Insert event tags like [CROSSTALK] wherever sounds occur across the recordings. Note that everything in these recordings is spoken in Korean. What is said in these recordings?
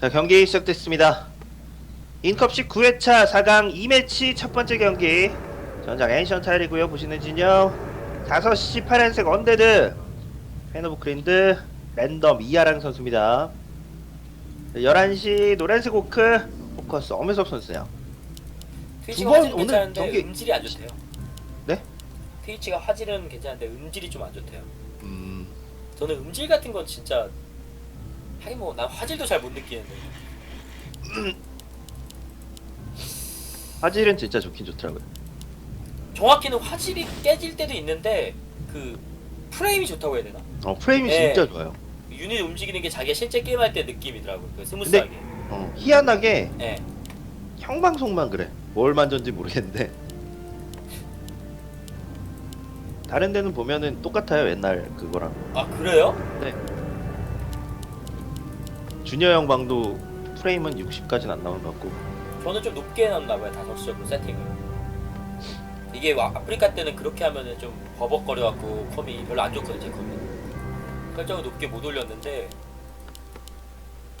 자 경기 시작됐습니다. 인컵식 9회차 4강 2매치 첫 번째 경기 전장 애니션 타일이고요. 보시는 진영 5시 파란색 언데드 팬 오브 크린드 랜덤 이하랑 선수입니다. 11시 노란색 오크 포커스 엄혜섭 선수요. 트위치가 두번 화질은 오늘 괜찮은데 경기- 음질이 안 좋대요. 네? 트위치가 화질은 괜찮은데 음질이 좀 안 좋대요. 음, 저는 음질 같은 건 진짜 하긴 뭐 난 화질도 잘 못 느끼는데 [CLEARS THROAT] 화질은 진짜 좋긴 좋더라고요. 정확히는 화질이 깨질 때도 있는데 그 프레임이 좋다고 해야 되나? 어 프레임이 네. 진짜 좋아요. 유닛 움직이는 게 자기가 실제 게임할 때 느낌이더라고요. 그 스무스하게. 어, 희한하게 예. 형 방송만 그래. 뭘 만졌는지 모르겠는데. 다른 데는 보면은 똑같아요 옛날 그거랑. 아 그래요? 네. 주니어 형 방도 프레임은 60까지는 안 나오는 것 같고. 저는 좀 높게 해놨나 봐요 다섯 시적으로 세팅을. 이게 와- 아프리카 때는 그렇게 하면은 좀 버벅거려갖고 컴이 별로 안 좋거든요 제 컴이. 설정을 높게 못 올렸는데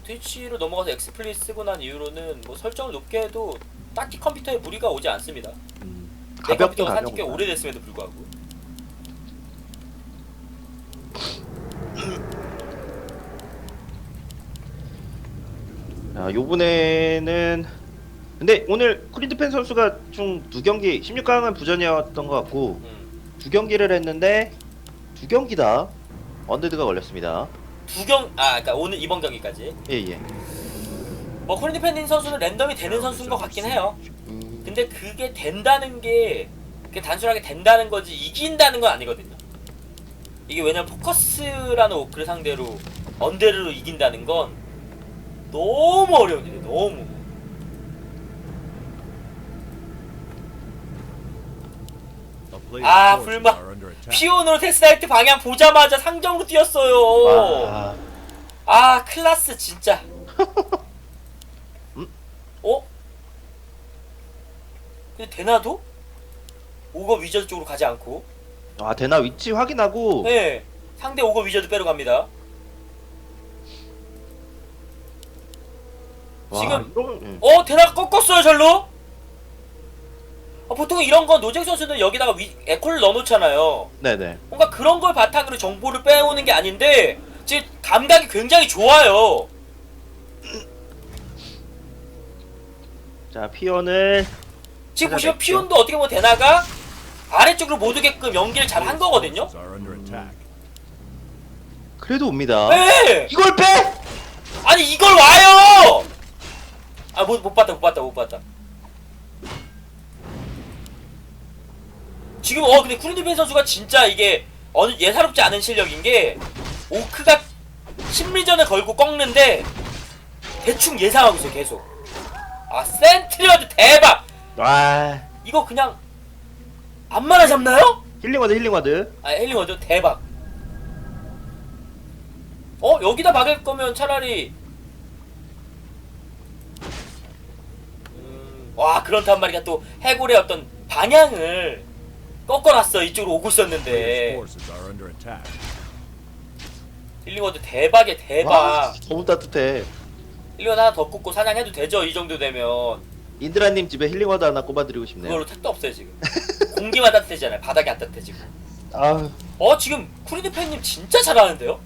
트위치로 넘어가서 엑스플릿 쓰고 난 이후로는 뭐 설정을 높게 해도 딱히 컴퓨터에 무리가 오지 않습니다. 음, 내 가볍게 컴퓨터가 산지 꽤 가벼운. 오래됐음에도 불구하고. 자, 요번에는 근데 오늘 크리드팬 선수가 총두 경기 16강은 부전이었던 것 같고 음. 두 경기를 했는데 두 경기 다 언데드가 걸렸습니다. 두경 아 그러니까 오늘 이번 경기까지 예 예. 뭐 팬딩 선수는 랜덤이 되는 선수인 것 같긴 해요. 음, 근데 그게 된다는 게 그게 단순하게 된다는 거지 이긴다는 건 아니거든요. 이게 왜냐면 포커스라는 오크를 상대로 언데르로 이긴다는 건 너무 어려운 일이에요. 너무. 아 불만 피오노로 테스트할 때 방향 보자마자 상점으로 뛰었어요. 와, 아 클라스 진짜. 음? 어? 근데 대나도 오거 위저드 쪽으로 가지 않고 아 대나 위치 확인하고 네 상대 오거 위저드 빼러 갑니다. 와, 지금- 이러면, 음. 어 대나 꺾었어요 절로. 아, 보통 이런 건 노잭 선수는 여기다가 위, 에코를 넣어놓잖아요. 네네. 뭔가 그런 걸 바탕으로 정보를 빼오는 게 아닌데 지금 감각이 굉장히 좋아요. [CLEARS THROAT] 자 피온을 지금 찾아냈죠. 보시면 피온도 어떻게 보면 대나가 아래쪽으로 못 오게끔 연기를 잘 한 거거든요. 그래도 옵니다. 네. 이걸 빼? 아니 이걸 와요. 아못 못 봤다 못 봤다 못 봤다. 지금 어 근데 쿠린드벤 선수가 진짜 이게 어느 예사롭지 않은 실력인 게 오크가 심리전을 걸고 꺾는데 대충 예상하고 있어요 계속. 아 센트리어드 대박. 와 이거 그냥 안마나 잡나요? 힐링워드 힐링워드. 아 헬링워드 대박. 어 여기다 박을 거면 차라리 와 그런단 말이야 또 해골의 어떤 방향을 꺾어놨어 이쪽으로 오고 있었는데 힐링워드 대박의 대박. 와, 너무 따뜻해. 힐링워드 하나 더 꽂고 사냥해도 되죠 이 정도 되면 인드라님 집에 힐링워드 하나 꼽아드리고 싶네요. 그걸로 택도 없어요 지금. 공기만 따뜻해지잖아요 바닥이 안 따뜻해지고. 아 어 지금 쿠리드 팬님 진짜 잘하는데요?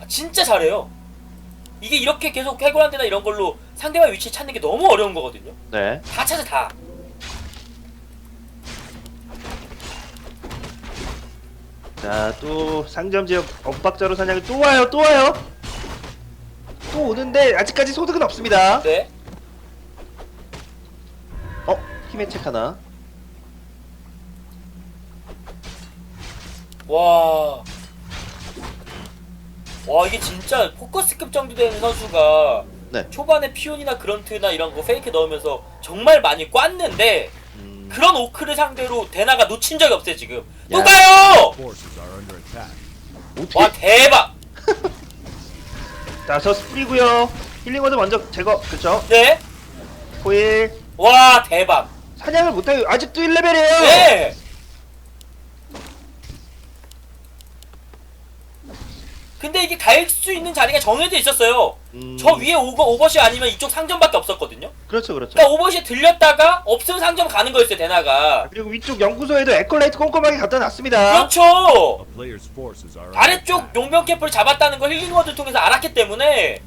아, 진짜 잘해요. 이게 이렇게 계속 해골한테나 이런 걸로 상대방 위치 찾는 게 너무 어려운 거거든요. 네. 다 찾아 다. 자 또 상점 지역 엇박자로 사냥이 또 와요 또 와요. 또 오는데 아직까지 소득은 없습니다. 네. 어 힘의 책 하나. 와. 와 이게 진짜 포커스급 정도 되는 선수가 네. 초반에 피온이나 그런트나 이런 거 페이크 넣으면서 정말 많이 꽐는데 음, 그런 오크를 상대로 대나가 놓친 적이 없어요 지금. 또 야. 가요! 어떻게? 와 대박. 자 저 스프리고요. 힐링워드 먼저 제거. 그렇죠. 네. 코일 와 대박. 사냥을 못해요. 아직도 1레벨이에요. 네. 근데 이게 갈 수 있는 자리가 정해져 있었어요. 음, 저 위에 오버, 오버시 아니면 이쪽 상점밖에 없었거든요. 그렇죠 그렇죠. 그러니까 오버시 들렸다가 없으면 상점 가는 거였어요, 대나가. 그리고 위쪽 연구소에도 에콜라이트 꼼꼼하게 갖다 놨습니다. 그렇죠. 아래쪽. 용병 캠프를 잡았다는 걸 힐링워드 통해서 알았기 때문에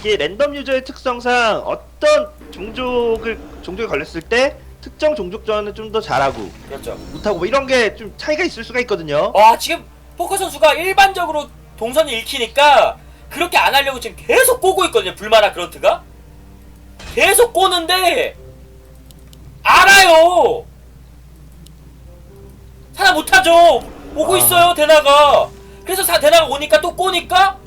이게 랜덤 유저의 특성상 어떤 종족을 종족에 걸렸을 때 특정 종족전은 좀 더 잘하고 그렇죠. 못하고 뭐 이런 게 좀 차이가 있을 수가 있거든요. 와 지금 포커 선수가 일반적으로 동선이 읽히니까 그렇게 안 하려고 지금 계속 꼬고 있거든요. 불마나 그런트가 계속 꼬는데 알아요. 사나 못하죠. 오고 아. 있어요 대나가. 그래서 사 대나가 오니까 또 꼬니까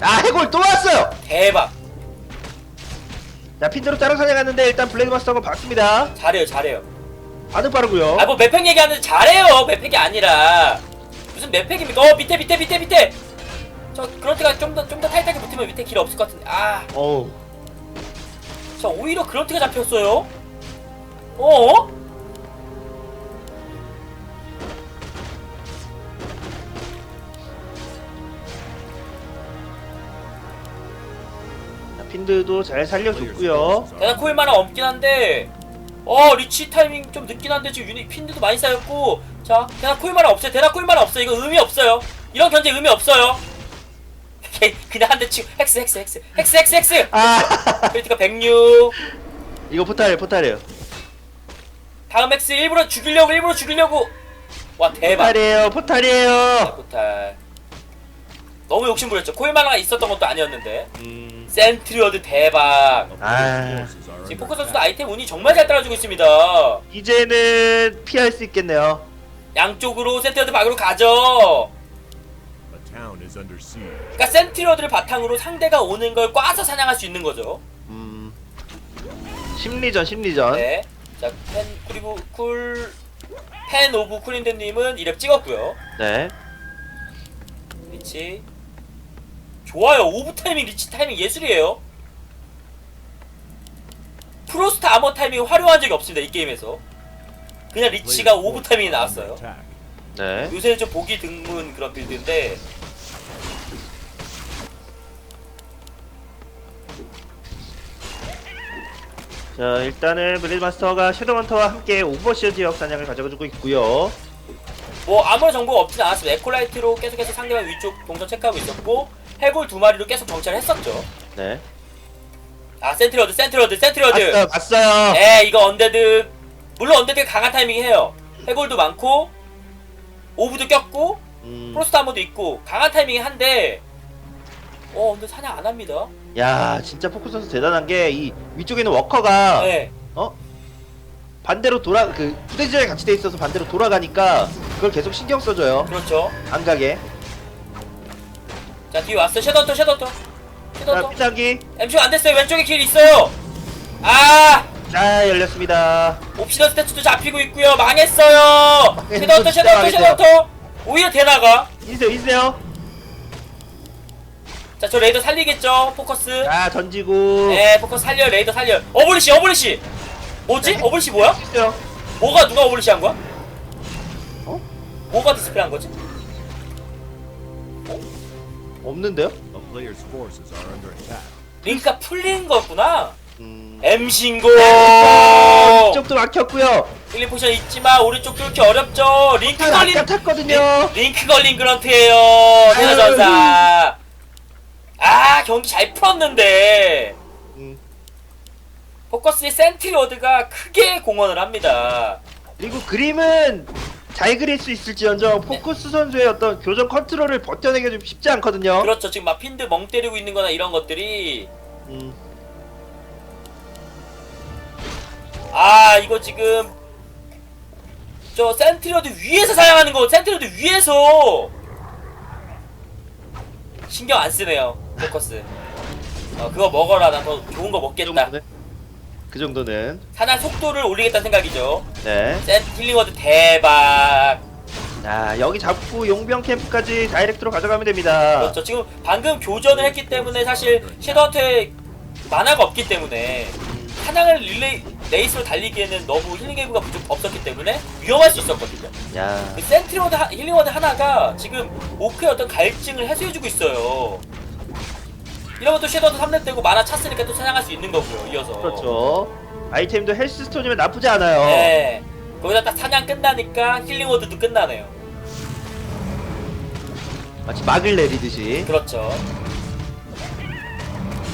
아 해골 또 왔어요. 대박. 자 핀드로 따로 사냥하는데 일단 블레이드 마스터가 봤습니다. 잘해요 잘해요. 반응 빠르고요. 아뭐 맵팩 얘기하는데 잘해요 맵팩이 아니라 무슨 맵팩입니까 어 밑에 밑에 밑에 밑에 저 그런트가 좀 더 좀 더 타이트하게 붙으면 밑에 길 없을 것 같은데 아저 어우 오히려 그런트가 잡혔어요 어? 핀드도 잘 살려줬고요. 대단 코일만은 없긴 한데 어 리치 타이밍 좀 늦긴 한데 지금 유닛 핀드도 많이 쌓였고 자 대단 코일만은 없어요. 대단 코일만은 없어요. 이거 의미 없어요. 이런 견제 의미 없어요. [LAUGHS] 그냥 한 대 치고 헥스 헥스 헥스. 헥스 헥스 헥스! 아. 크리티카 106 이거 포탈이에요 포탈이에요. 다음 엑스 일부러 죽이려고 일부러 죽이려고. 와 대박. 포탈이에요 포탈이에요. 포탈 너무 욕심부렸죠 코일마나가 있었던 것도 아니었는데 음, 센트리어드 대박 아. are 지금 포커 선수도. 아이템 운이 정말 잘 따라주고 있습니다 이제는 피할 수 있겠네요. 양쪽으로 센트리어드 박으로 가죠. 그러니까 센트리어드를 바탕으로 상대가 오는 걸 꽈서 사냥할 수 있는 거죠 음, 심리전 심리전. 네 자 펜 그리고 쿨 펜 오브 쿨린드님은 이랩 찍었고요 네. 리치 좋아요 오브 타이밍 리치 타이밍 예술이에요 프로스트 아머 타이밍 활용한 적이 없습니다 이 게임에서 그냥 리치가 오브 타이밍이 나왔어요. 네. 요새는 좀 보기 드문 그런 빌드인데 자 일단은 블레이드 마스터가 섀도우헌터와 함께 오버시어 지역 사냥을 가져가지고 있고요. 뭐 아무런 정보가 없진 않았습니다 에콜라이트로 계속해서 상대방 위쪽 동선 체크하고 있었고 해골 두 마리로 계속 정찰을 했었죠. 네. 아 센트리어드 센트리어드 센트리어드. 봤어요 봤어요. 네 이거 언데드. 물론 언데드가 강한 타이밍이 해요. 해골도 많고 오브도 꼈고 음, 프로스트 아머도 있고 강한 타이밍이 한데 어 근데 사냥 안 합니다. 야 진짜 포크 선수 대단한 게 이 위쪽에 있는 워커가 네 어? 반대로 돌아 그 부대 지역에 같이 돼 있어서 반대로 돌아가니까 그걸 계속 신경 써줘요. 그렇죠. 안 가게. 자 뒤에 왔어 섀도우터 섀도우터 자 섀도우터 피자기 MC가 안 됐어요 왼쪽에 길 있어요 아 자 열렸습니다. 옵시던 스태츠도 잡히고 있고요 망했어요 망했어, 섀도우터 진짜 섀도우터 망했어요. 섀도우터 오히려 대나가 인세요 인세요. 자 저 레이더 살리겠죠 포커스 자 던지고. 네 포커스 살려 레이더 살려 어블리시 어블리시 뭐지? 네. 어블리시 뭐야? 있어요. 뭐가 누가 어블리시 한 거야? 어? 뭐가 디스플레이 한 거지? 없는데요? 링크가 풀린 거구나 음. 엠신고 이쪽도 막혔고요. 힐링 포션 있지만 오른쪽 뚫기 어렵죠 링크 탈 걸린 탔거든요. 링, 크 걸린 그런트예요 아유. 대전사 아 경기 잘 풀었는데 음. 포커스의 센트리워드가 크게 공헌을 합니다 그리고 그림은 잘 그릴 수 있을지언정 네. 포커스 선수의 어떤 교정 컨트롤을 버텨내기가 좀 쉽지 않거든요. 그렇죠. 지금 막 핀드 멍 때리고 있는 거나 이런 것들이. 음. 아 이거 지금 저 센트리어드 위에서 사용하는 거 센트리어드 위에서. 신경 안 쓰네요 포커스. 어 그거 먹어라. 나 더 좋은 거그 먹겠다 그 정도는 사냥 속도를 올리겠다는 생각이죠 네. 센 힐링워드 대박 자 여기 잡고 용병 캠프까지 다이렉트로 가져가면 됩니다. 그렇죠 지금 방금 교전을 했기 때문에 사실 섀도우한테 만화가 없기 때문에 사냥을 릴레이 레이스로 달리기에는 너무 힐링 웨이브가 부족 없었기 때문에 위험할 수 있었거든요. 야 그 센트리워드 하- 힐링워드 하나가 지금 오크의 어떤 갈증을 해소해주고 있어요. 이러면 또 섀도우도 3렙 되고 만화 찼으니까 또 사냥할 수 있는 거고요. 이어서. 그렇죠 아이템도 헬스스톤이면 나쁘지 않아요 네. 거기다 딱 사냥 끝나니까 힐링워드도 끝나네요. 마치 막을 내리듯이 그렇죠.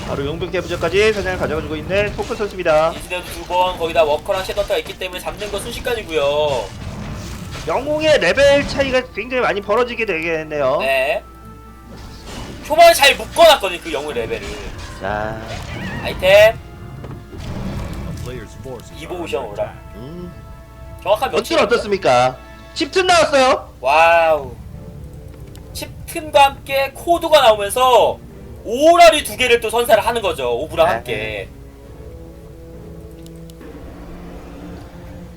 바로 용병 대부저까지 사냥을 가져가지고 있는 포크 선수입니다 이즈데도 두 번, 거기다 워커랑 섀도우가 있기 때문에 잡는 건 순식간이고요. 영웅의 레벨 차이가 굉장히 많이 벌어지게 되겠네요 네. 초반에 잘 묶어놨거든요, 그 영웅 레벨을. 자 아이템, are 이보우션 under 오라. 음, 정확한 며칠 어떻습니까? 칩튼 나왔어요 와우. 칩튼과 함께 코드가 나오면서 오라리 두 개를 또 선사를 하는 거죠. 오브랑 네. 함께.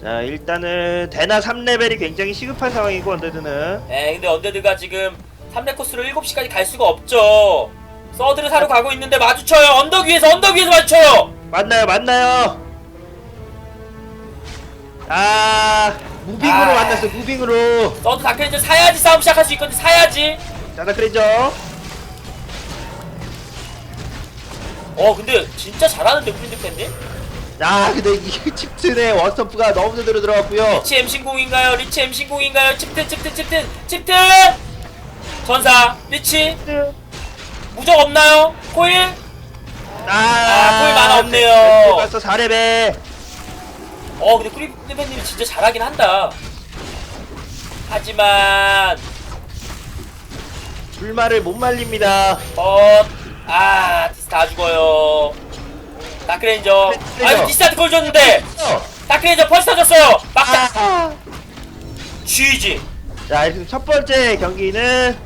자 일단은 대나 3레벨이 굉장히 시급한 상황이고 언데드는 네, 근데 언데드가 지금 3렙 코스로 7시까지 갈 수가 없죠. 서드를 사러 가고 있는데 마주쳐요. 언덕 위에서 언덕 위에서 마주쳐요. 맞나요 맞나요 아 무빙으로 아. 만났어요 무빙으로 서드 다크렌즈 사야지 싸움 시작할 수 있거든. 사야지. 그랬죠 어, 근데 진짜 잘하는데 프린드 팬님? 아 근데 이 [LAUGHS] 칩튼의 원스톱프가 너무 제대로 들어갔고요 리치 M 신공인가요? 리치 M 신공인가요? 칩튼 칩튼 칩튼 칩튼 전사 리치? 무적 없나요? 코일? 아, 아, 거의 만화 없네요. 벌써 4레벨 어 근데 프린드팬님이 진짜 잘하긴 한다. 하지만 불말을 못 말립니다. 어아 디스 다 죽어요. 다크레인저. 아니 디스한테 걸 줬는데. 다크레인저 펄스 터졌어요. 막다 아. GG 자 이렇게 첫 번째 경기는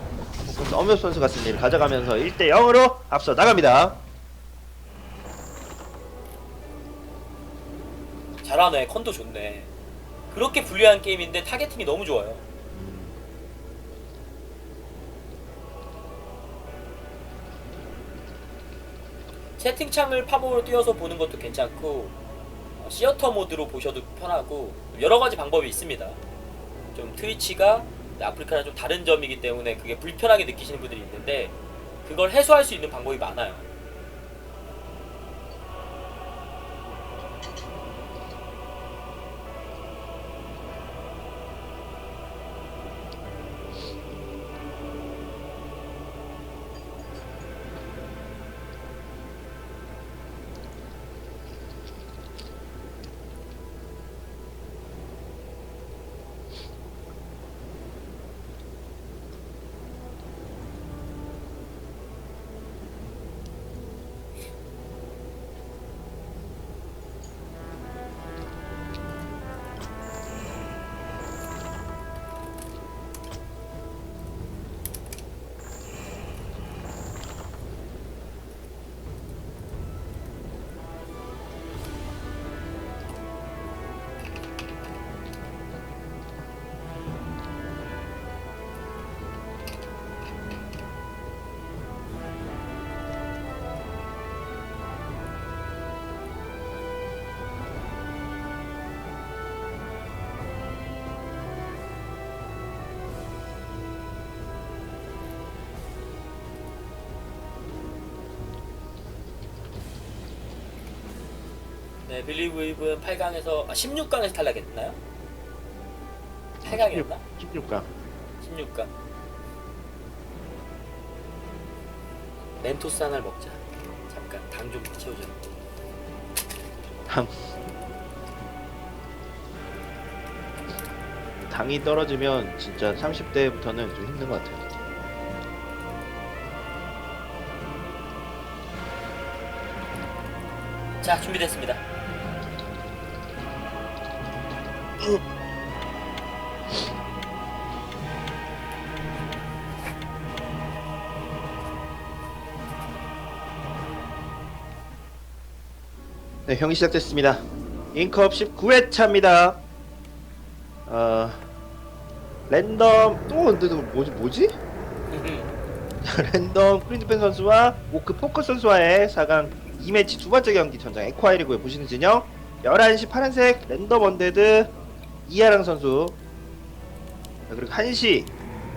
엄효 선수가 승리를 가져가면서 1대 0으로 앞서 나갑니다. 잘하네 컨도 좋네. 그렇게 불리한 게임인데 타겟팅이 너무 좋아요. 채팅창을 팝업으로 띄워서 보는 것도 괜찮고 어, 시어터 모드로 보셔도 편하고 여러 가지 방법이 있습니다. 좀 트위치가 아프리카랑 좀 다른 점이기 때문에 그게 불편하게 느끼시는 분들이 있는데 그걸 해소할 수 있는 방법이 많아요 네, 빌리브 웨이브는 8강에서 아 16강에서 탈락했나요? 8강이었나? 16 강 16강. 멘토스 하나를 먹자. 잠깐 당 좀 채우자. 당 당이 떨어지면 진짜 30대부터는 좀 힘든 것 같아요 자, 준비됐습니다. 네, 경기 시작됐습니다. 인컵 19회차입니다. 어, 랜덤 또 근데 또 뭐지 뭐지? [LAUGHS] 랜덤 프린드팬 선수와 오크 포커 선수와의 4강 2매치 두 번째 경기 전장 에콰이리고요. 보시는 진영 11시 파란색 랜덤 원데드 이하랑 선수. 자, 그리고 1시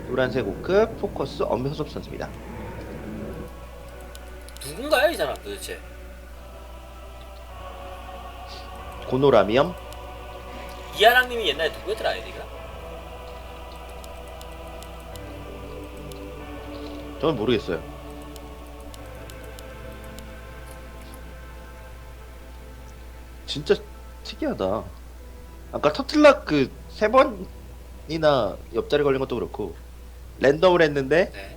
노란색 오크 포커스 엄효섭 선수입니다. 누군가요 이 사람 도대체? 고노라미엄. 이하랑님이 옛날에 누구였더라 아이디가? 저는 모르겠어요. 진짜 특이하다 아까 터틀락 그 세 번이나 옆자리 걸린 것도 그렇고 랜덤을 했는데 네.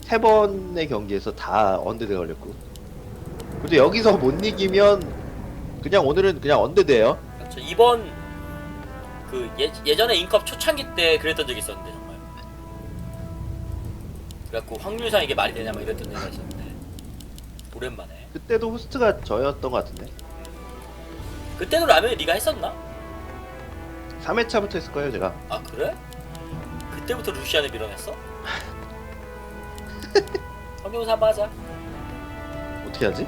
세 번의 경기에서 다 언데드 걸렸고 근데 여기서 못 이기면 그냥 오늘은 그냥 언데드예요 그렇죠. 이번 그 예, 예전에 인컵 초창기 때 그랬던 적이 있었는데 정말. 그래갖고 확률상 이게 말이 되냐 막 이랬던 얘기가 있었는데 오랜만에. 그때도 호스트가 저였던 것 같은데 그때도 라면 네가 했었나? 3회차부터 했을 거예요 제가 아 그래? 그때부터 루시안을 밀어냈어? [LAUGHS] 성경사 한번 하자. 어떻게 하지?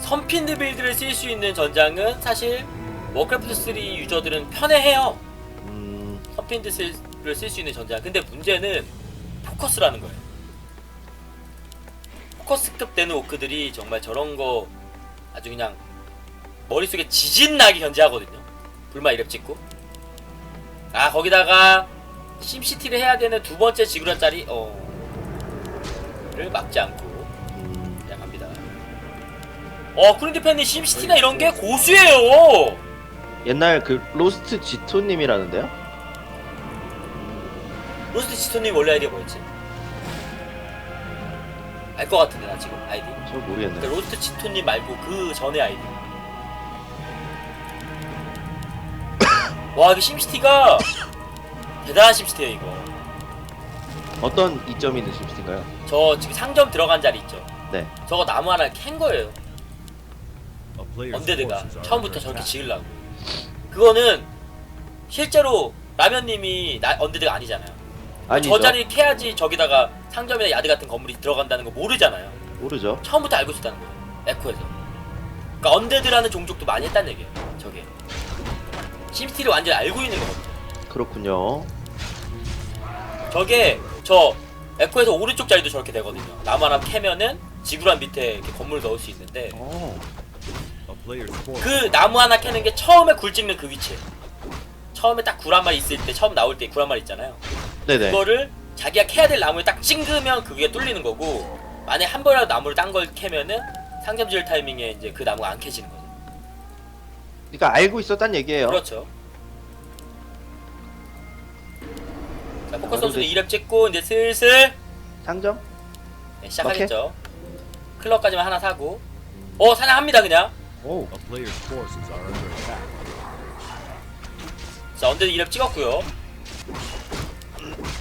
선핀드 빌드를 쓸 수 있는 전장은 사실 워크래프트 3 유저들은 편해해요. 음... 선핀드를 쓸 수 있는 전장. 근데 문제는 포커스라는 거예요. 포커스급 되는 오크들이 정말 저런 거 아주 그냥 머릿속에 지진 나게 견제하거든요. 불마 이랩 찍고. 아 거기다가 심시티를 해야 되는 두 번째 지구라짜리 어 를 막지 않고 음... 그냥 갑니다. 어 크린드 팬이 심시티나 이런 게 고수예요. 옛날 그 로스트 지토님이라는데요? 로스트 지토님 원래 아이디가 뭐였지? 알 것 같은데 나 지금 아이디. 저 모르겠네 그러니까 로스트 지토님 말고 그 전에 아이디. [COUGHS] 와, 이게 심시티가 대단한 심시티예요 이거. 어떤 이점이 있는 심스인가요? 저 지금 상점 들어간 자리 있죠. 네 저거 나무 하나 캔 거예요. 언데드가 처음부터 under 저렇게. 지으려고. 그거는 실제로 라면님이 나, 언데드가 아니잖아요. 아니죠 저 자리를 캐야지 저기다가 상점이나 야드 같은 건물이 들어간다는 거 모르잖아요. 모르죠 처음부터 알고 있었다는 거예요. 에코에서. 그러니까 언데드라는 종족도 많이 했다는 얘기예요. 저게. 심시티를 완전히 알고 있는 거거든요. 그렇군요 저게 저 에코에서 오른쪽 자리도 저렇게 되거든요. 나무 하나 캐면은 지구란 밑에 이렇게 건물 넣을 수 있는데 어... 그 나무 하나 캐는 게 처음에 굴 찍는 그 위치에. 처음에 딱굴한 마리 있을 때 처음 나올 때굴한 마리 있잖아요. 네네 그거를 자기가 캐야 될 나무를 딱 찡그면 그게 뚫리는 거고 만약 한 번이라도 나무를 딴 걸 캐면은 상점 지을 타이밍에 이제 그 나무가 안 캐지는 거죠. 그러니까 알고 있었단 얘기예요 그렇죠. 자, 포커스 아, 선수는 근데- 2렙 찍고 이제 슬슬 상점? 네, 시작하겠죠. 클럽까지만 하나 사고. 어, 사냥합니다 그냥. 오. 자, 언데드 2렙 찍었고요.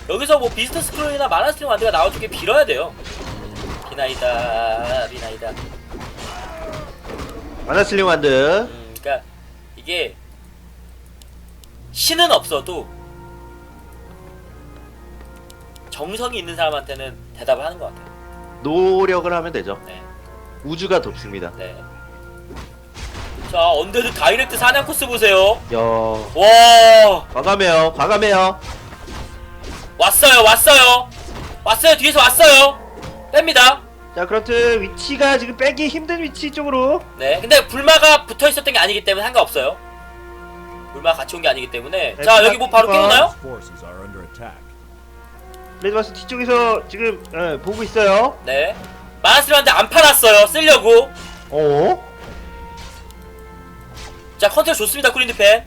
여기서 뭐 비스트 스크롤이나 마나 스트림 완드가 나와주게 빌어야 돼요. 비나이다, 비나이다. 마나슬링 완드 음, 그러니까 이게 신은 없어도 정성이 있는 사람한테는 대답을 하는 것 같아요. 노력을 하면 되죠 네, 우주가 돕습니다 네. 자, 언데드 다이렉트 사냥 코스 보세요. 야 와, 과감해요 과감해요 왔어요, 왔어요, 왔어요. 뒤에서 왔어요. 뺍니다. 자 그렇듯 위치가 지금 빼기 힘든 위치 쪽으로 네, 근데 불마가 붙어 있었던 게 아니기 때문에 상관없어요. 불마 같이 온 게 아니기 때문에. 네, 자, 여기 뭐 바로. 깨우나요? Forces are under attack. 레드바스 뒤쪽에서 지금 예, 보고 있어요 네. 마나스한테 안 팔았어요. 쓰려고. 어? 자, 컨트롤 좋습니다, 쿠린드팬.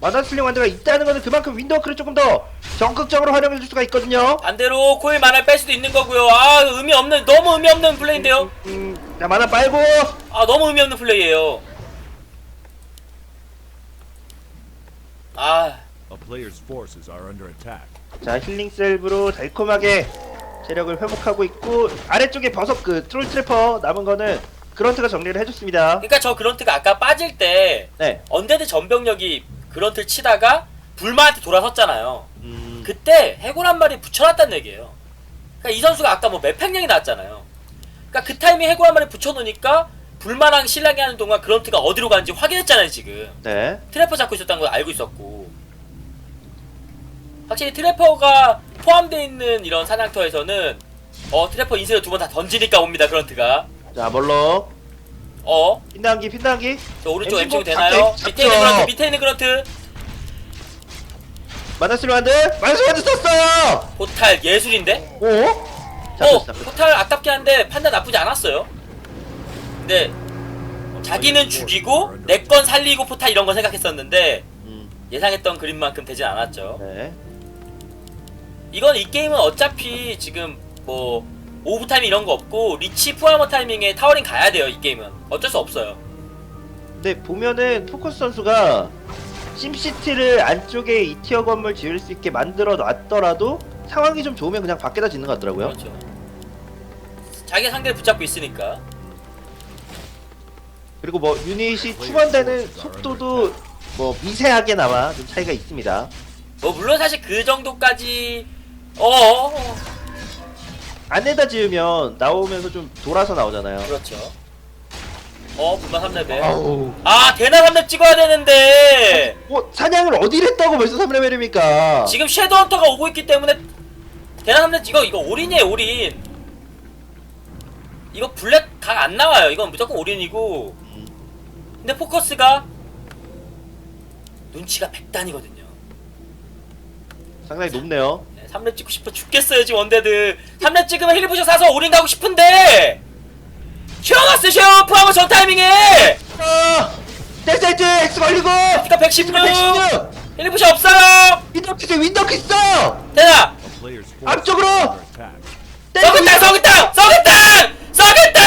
마나슬링 완드가 있다는 것은 그만큼 윈도우크를 조금 더 적극적으로 활용해 줄 수가 있거든요 반대로 코일 만화를 뺄 수도 있는 거고요. 아, 의미 없는, 너무 의미 없는 플레이인데요. 음, 자 마나 빨고 아, 너무 의미 없는 플레이예요. 아, A player's forces are under attack. 자 힐링 셀브로 달콤하게 체력을 회복하고 있고 아래쪽에 버섯 그 트롤 트래퍼 남은 거는 그런트가 정리를 해줬습니다 그러니까 저 그런트가 아까 빠질 때 네 언데드 전병력이 그런트를 치다가 불마한테 돌아섰잖아요. 음, 그때 해골 한 마리 붙여놨다는 얘기예요. 그러니까 이 선수가 아까 뭐 맵팽량이 나왔잖아요. 그러니까 그 타이밍에 해골 한 마리 붙여놓으니까 불마랑 신랑이 하는 동안 그런트가 어디로 가는지 확인했잖아요 지금. 네. 트래퍼 잡고 있었다는 걸 알고 있었고 확실히 트래퍼가 포함되어 있는 이런 사냥터에서는 어 트래퍼 인쇄를 두 번 다 던지니까 옵니다 그런트가 자, 멀로. 어 핀단기, 핀단기. 저 오른쪽 엠신공 엠칭 되나요? 잡죠, 밑에 있는. 그런트 밑에 있는 그런트 만났으면 안 돼? 만났으면 안 돼, 썼어요! 포탈 예술인데? 오? 어 잡혔어, 잡혔어. 포탈 아깝긴 한데 판단 나쁘지 않았어요 근데 자기는 죽이고 내 건 살리고 포탈 이런 거 생각했었는데 음, 예상했던 그림만큼 되진 않았죠 네. 이건 이 게임은 어차피 지금 뭐 오브 타이밍 이런 거 없고 리치 푸아머 타이밍에 타워링 가야 돼요 이 게임은 어쩔 수 없어요 근데 보면은 포커스 선수가 심시티를 안쪽에 이티어 건물 지을 수 있게 만들어 놨더라도 상황이 좀 좋으면 그냥 밖에다 짓는 것 같더라고요. 그렇죠 자기가 상대를 붙잡고 있으니까 그리고 뭐 유닛이 추가되는 속도도 뭐 미세하게나마 좀 차이가 있습니다. 뭐 물론 사실 그 정도까지 어 안에다 지으면 나오면서 좀 돌아서 나오잖아요. 그렇죠 어 분만 3레벨 아우. 아 대나 3렙 찍어야 되는데 뭐 사냥을 어디를 했다고 벌써 3레벨입니까? 지금 섀도우 헌터가 오고 있기 때문에 대나 3렙 찍어 이거 올인이에요 올인 이거 블랙 각 안 나와요 이건 무조건 올인이고 음, 근데 포커스가 눈치가 백단이거든요. 상당히 높네요. 네, 3렙 찍고 싶어 죽겠어요 지금 원데드. 3렙 찍으면 힐리부셔 사서 올인 가고 싶은데 튀어났어 쉐어 프하고 전 타이밍에 아! 데스이트 X 걸리고! 피가 116 116! 힐리부셔 없어요. 윈더키스 윈더키스 써! 되나? A player's forces 앞쪽으로! are under attack. 썩은땅 썩은땅 썩은땅 썩은땅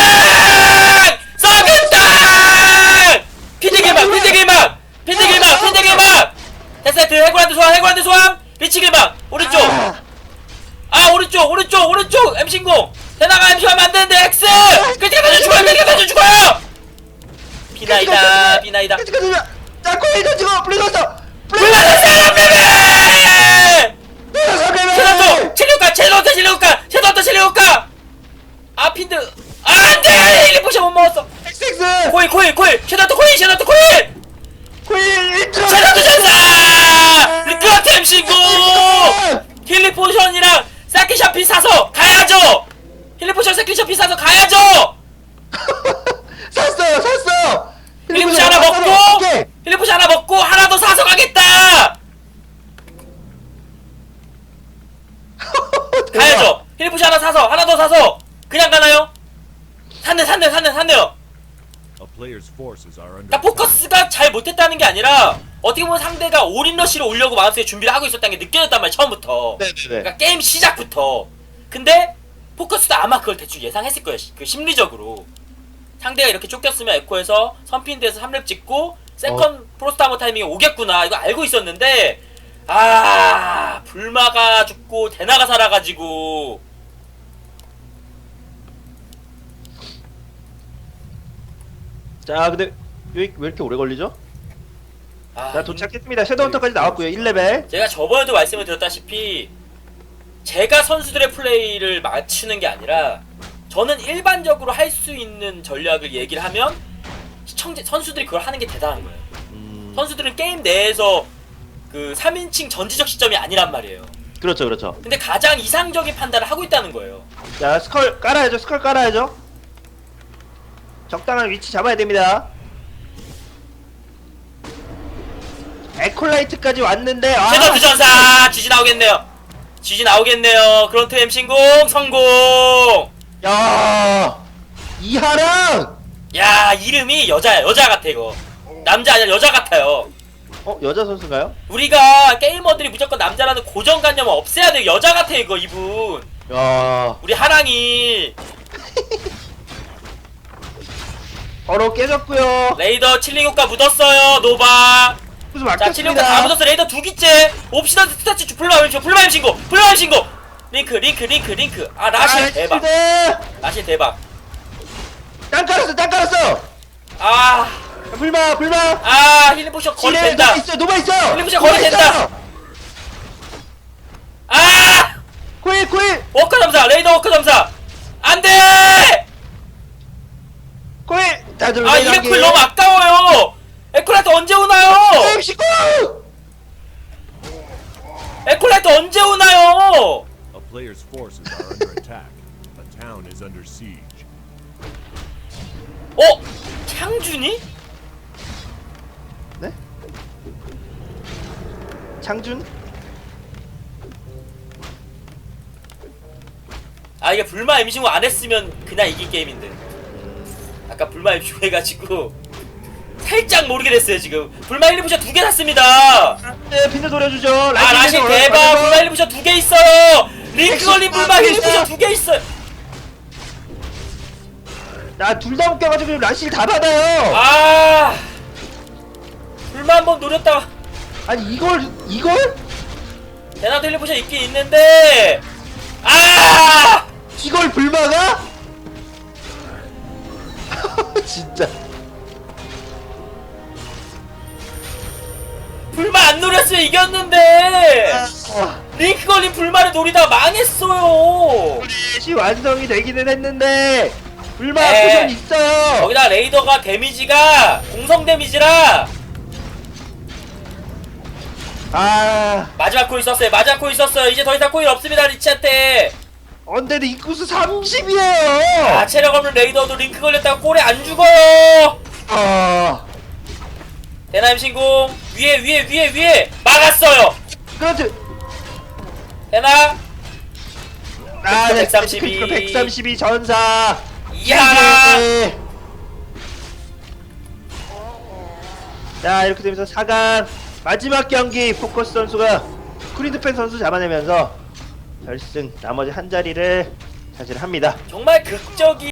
썩은땅 피디길막 피디길막 피디길막 피디길막 데스이트 해골한테 소환 해골한테 소환 리치길막 오른쪽 아, 아 오른쪽 오른쪽 오른쪽 엠 신공 대나가 엠신하면 안 되는데 X! 그렇게 죽어요 그렇게 죽어요! 비나이다 비나이다. 끝까지 가자! 자, 코에이저 지금 불러줬어! 불러주세요 베베 불러줬어! 섀도우터 칠리오카 섀도우터 칠리오카 섀도우터 칠리오카 아 핀드 아 안돼 일리포션 못 먹었어 XX! 코일 코일 코일 섀도우터 코일 섀도우터 코일 코일 1초! 섀도우터 전사 리크라트 엠신공 힐리포션이랑 사키샤피 사서 가야죠 힐리포션 사키샤피 사서 가야죠 샀어요! 샀어요! 힐리포시 하나 먹고 힐리포시 하나 먹고 하나 더 사서 가겠다! [LAUGHS] 가야죠. 힐리포시 하나 사서 하나 더 사서! 그냥 가나요? player's forces are under 그러니까. 포커스가 잘 못했다는 게 아니라 어떻게 보면 상대가 올인러시를 오려고 마음속에 준비를 하고 있었다는 게 느껴졌단 말이야 처음부터. 네네네. 그러니까 게임 시작부터. 근데 포커스도 아마 그걸 대충 예상했을 거예요 시- 그 심리적으로. 상대가 이렇게 쫓겼으면 에코에서 선핀드에서 3렙 찍고 세컨 프로스타머 타이밍에 오겠구나 이거 알고 있었는데 아 불마가 죽고 대나가 살아가지고 자, 근데 왜, 왜 이렇게 오래 걸리죠? 아, 자, 도착했습니다. 섀도우헌터까지 나왔고요. 1레벨. 제가 저번에도 말씀을 드렸다시피 제가 선수들의 플레이를 맞추는 게 아니라 저는 일반적으로 할 수 있는 전략을 얘기를 하면 시청자 선수들이 그걸 하는 게 대단한 거예요. 음, 선수들은 게임 내에서 그 3인칭 전지적 시점이 아니란 말이에요. 그렇죠, 그렇죠. 근데 가장 이상적인 판단을 하고 있다는 거예요. 자, 스컬 깔아야죠. 스컬 깔아야죠. 적당한 위치 잡아야 됩니다. 에콜라이트까지 왔는데 아, 섀도우 전사 지지 나오겠네요. 지지 나오겠네요. 그런트 엠신공 성공. 야, 이하랑 야 이름이 여자야 여자 같아 이거. 남자 아니라 여자 같아요. 어 여자 선수인가요? 우리가 게이머들이 무조건 남자라는 고정관념을 없애야 돼요. 여자 같아 이거 이분. 야, 우리 하랑이 [LAUGHS] 바로 깨졌고요. 레이더 칠링 효과 묻었어요. 노바. 무슨 자 칠링 효과 다. 묻었어. 레이더 두 기째. 옵시던 스타치 불마임 신고 불마임 신고 불마임 신고. 링크 링크 링크 링크. 아 라실 대박. 네. 라실 대박. 땅 깔았어, 땅 깔았어. 아. 불마, 불마. 아 힐리포션 거리 지뢰 된다. 노바 있어, 노바 있어. 힐리포션 노바 거리. 된다. 아. 코일 코일 워커 점사 레이더 워커 점사 안 돼 코일 다들 아 이게 쿨 너무 아까워요 에콜라이트 언제 오나요 엑시고 에콜라이트 언제 오나요 A player's forces are under attack. A town is under siege. 어 창준이 네? 창준? 아 이게 불마 임신고 안 했으면 그냥 이긴 게임인데 아까 불마 임신고 해가지고 살짝 모르게 됐어요 지금 불마 1, 2부셔 두개 샀습니다 네 핀을 돌려주죠 아 라신 대박. 불마 1, 2부셔 두 개 있어요 링크 걸린 불마 1, 2부셔 있어요. 두개 있어요 나둘 다 묶여가지고 라실 다 받아요. 아 불마 한번 노렸다가 아니 이걸 이걸? 1, 2부셔 있긴 있는데. 아! 이걸 불마가? [LAUGHS] 진짜. 불마 안 노렸으면 이겼는데. 아, 링크 걸린 불마를 노리다가 망했어요. 플래시 완성이 되기는 했는데 불마 네. 포션 있어요 거기다 레이더가 데미지가 공성 데미지라. 아. 마지막 코인 썼어요. 마지막 코인 썼어요. 이제 더 이상 코인 없습니다 리치한테. 언데드 인구수 30이에요. 아 체력 없는 레이더도 링크 걸렸다가 골에 안 죽어요. 아. 대나임 신공 위에 위에 위에 위에. 막았어요. 그렇지. 대나? 아, 네, 132. 132 전사. 이야 네. 자, 이렇게 되면서 4강 마지막 경기 포커스 선수가 크린드펜 선수 잡아내면서 결승 나머지 한 자리를 차지합니다. 정말 극적이